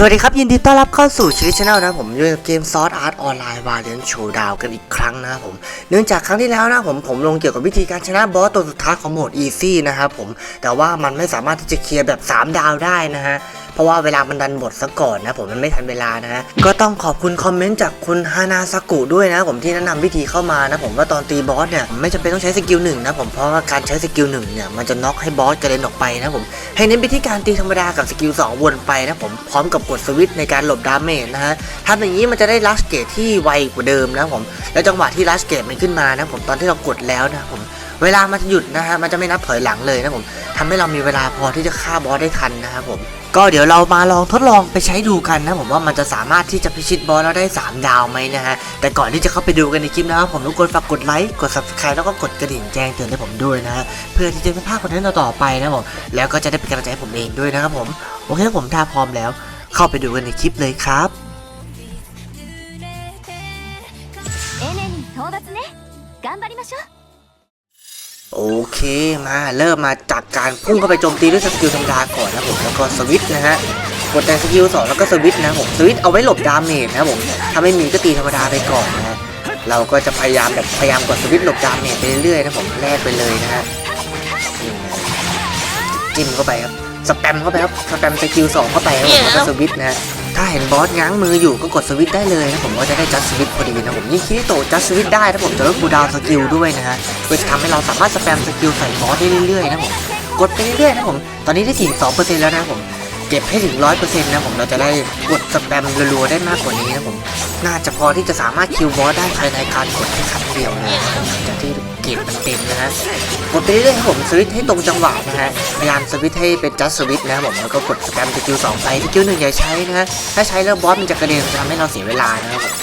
สวัสดีครับ ยินดีต้อนรับเข้าสู่ชีวิตชาแนลนะผมอยู่กับเกมซอสอาร์ตออนไลน์วาเลนโชว์ดาวกันอีกครั้งนะผมเนื่องจากครั้งที่แล้วนะผมผมลงเกี่ยวกับวิธีการชนะบอสตัวสุดท้ายของโหมดอีซี่นะครับผมแต่ว่ามันไม่สามารถที่จะเคลียร์แบบ 3 ดาวได้นะฮะ เพราะว่าเวลามันดันหมดซะก่อนนะผมมันไม่ทันเวลานะฮะก็ต้องขอบคุณคอมเมนต์จากคุณฮานาสกุด้วยนะผมที่แนะนำวิธีเข้ามานะผมว่าตอนตีบอสเนี่ยไม่จำเป็นต้องใช้สกิลหนึ่งนะผมเพราะว่าการใช้สกิลหนึ่งเนี่ยมันจะน็อกให้บอสกระเด็นออกไปนะผมให้เน้นไปที่การตีธรรมดากับสกิล2วนไปนะผมพร้อมกับกดสวิตช์ในการหลบดาเมจนะฮะทำอย่างนี้มันจะได้ลัสเกตที่ไวกว่าเดิมนะผมแล้วจังหวะที่ลัสเกตมันขึ้นมานะผมตอนที่เรากดแล้วนะผมเวลามันจะหยุดนะฮะมันจะไม่นับถอยหลังเลยนะผมทำให้เรามีเวลาพอที่จะฆ่าบอสได้ทันนะครับผม ก็เดี๋ยวเรามาลองทดลองไปใช้ดูกันนะผมว่ามันจะสามารถที่จะพิชิตบอสแล้วได้ 3 ดาวไหมนะฮะ แต่ก่อนที่จะเข้าไปดูกันในคลิปนะครับผมทุกคนฝากกดไลค์ กด subscribe แล้วก็กดกระดิ่งแจ้งเตือนให้ผมด้วยนะฮะ เพื่อที่จะไม่พลาดคอนเทนต์ต่อๆไปนะผม แล้วก็จะได้เป็นกำลังใจให้ผมเองด้วยนะครับผม โอเคผมถ้าพร้อมแล้ว เข้าไปดูกันในคลิปเลยครับ エネに到達ね頑張りましょう โอเคมาเริ่มมาจากการพุ่งเข้าไปโจมตีด้วยสกิลธรรมดาก่อนนะผมแล้วก็สวิตนะฮะกดแต่สกิลสองแล้วก็สวิตนะผมสวิตเอาไว้หลบดาเมจนะผมถ้าไม่มีก็ตีธรรมดาไปก่อนนะฮะเราก็จะพยายามแบบพยายามกดสวิตหลบดาเมจไปเรื่อยๆนะผมแลกไปเลยนะฮะจิ้มเข้าไปครับสแปมเข้าไปครับสแปมสกิลสองเข้าไปครับแล้วก็สวิตนะฮะ ถ้าเห็นบอสง้างมืออยู่ก็กดสวิตได้เลยนะผมก็จะได้จัดสวิตพอดีนะผมยิ่งคิริโตจัดสวิตได้นะผมจะลดคูดาวสกิลด้วยนะฮะเพื่อจะทำให้เราสามารถสแปมสกิลใส่บอสได้เรื่อยๆนะผมกดไปเรื่อยๆนะผมตอนนี้ได้ถึง2%แล้วนะผม เก็บให้ถึง100%นะผมเราจะได้กดสแปมรัวๆได้มากกว่านี้นะผม น่าจะพอที่จะสามารถคิวบอสได้ภายในการกดแค่ครั้งเดียวเลยนะหลังจากที่เกรดมันเต็มนะฮะกดไปเรื่อยๆครับผมสวิตให้ตรงจังหวะนะฮะพยายามสวิตให้เป็นจัสสวิตนะครับผมแล้วก็กดสแปมสกิลสองไปสกิลหนึ่งอย่าใช้นะฮะถ้าใช้แล้วบอสมันจะกระเด็นจะทำให้เราเสียเวลานะครับผม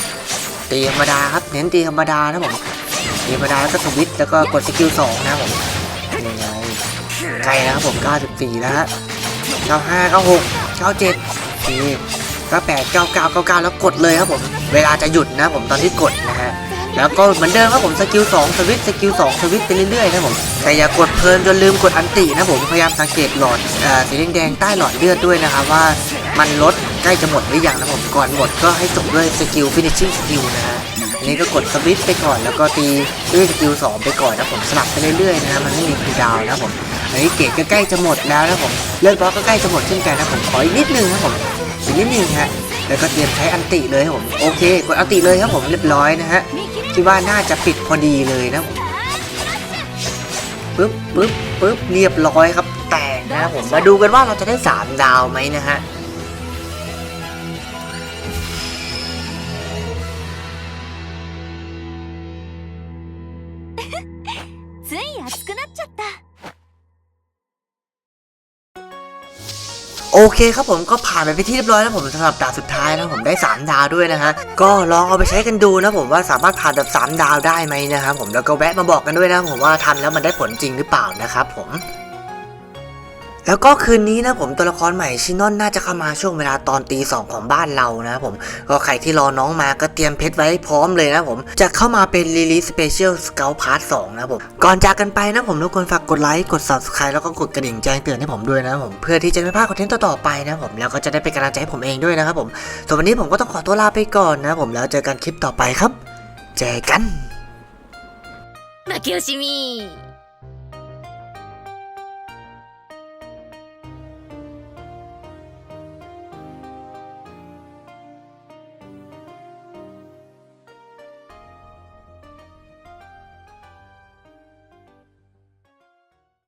ตีธรรมดาครับเน้นตีธรรมดานะผมตีธรรมดาแล้วก็สวิตแล้วก็กดสกิลสองนะครับผมยังไงใกล้แล้วครับผม94แล้วฮะ 95 96 97โอเค98 99 99แล้วกดเลยครับผม เวลาจะหยุดนะผมตอนที่กดนะฮะ แล้วก็เหมือนเดิมครับผมสกิล2สวิตสกิล2สวิตไปเรื่อยๆนะผม แต่อย่ากดเพลินจนลืมกดอันตินะผม พยายามสังเกตหลอดสีแดงๆใต้หลอดเลือดด้วยนะครับว่ามันลดใกล้จะหมดหรือยังนะผม ก่อนหมดก็ให้จบด้วยสกิล finishing skill นะฮะอันนี้ก็กดสวิตไปก่อนแล้วก็ตีด้วยสกิล2ไปก่อนนะผมสลับไปเรื่อยๆนะฮะมันไม่มีคูดาวนะผม อันนี้เกรดก็ใกล้จะหมดแล้วนะผมเลือดบอสก็ใกล้จะหมดเช่นกันนะผมขออีกนิดนึงนะผมอีกนิดนึงฮะแล้วก็เตรียมใช้อันติเลยครับผมโอเคกดอันติเลยครับผมเรียบร้อยนะฮะ 見切り คิดว่าน่าจะปิดพอดีเลยนะผมปึ๊บปึ๊บปึ๊บเรียบร้อยครับแตกนะครับผมมาดูกันว่าเราจะได้ 3 ดาวไหมนะฮะ つい熱くなっちゃった โอเคครับผมก็ผ่านไปเป็นที่เรียบร้อยแล้วผมสำหรับดาวสุดท้ายนะผมได้ 3 ดาวด้วยนะฮะก็ลองเอาไปใช้กันดูนะผมว่าสามารถผ่านแบบ3ดาวได้ไหมนะครับผมแล้วก็แวะมาบอกกันด้วยนะผมว่าทำแล้วมันได้ผลจริงหรือเปล่านะครับผม แล้วก็คืนนี้นะผมตัวละครใหม่ชินอนน่าจะเข้ามาช่วงเวลาตอนตีสองของบ้านเรานะผมก็ใครที่รอน้องมาก็เตรียมเพชรไว้พร้อมเลยนะผมจะเข้ามาเป็นรีลีสสเปเชียลสเกลพาร์ทสองนะผมก่อนจากกันไปนะผมทุกคนฝากกดไลค์กด subscribe แล้วก็กดกระดิ่งแจ้งเตือนให้ผมด้วยนะผมเพื่อที่จะไม่พลาดคอนเทนต์ต่อๆไปนะผมแล้วก็จะได้เป็นกำลังใจให้ผมเองด้วยนะครับผมส่วนวันนี้ผมก็ต้องขอตัวลาไปก่อนนะผมแล้วเจอกันคลิปต่อไปครับเจอกัน 負け惜しみ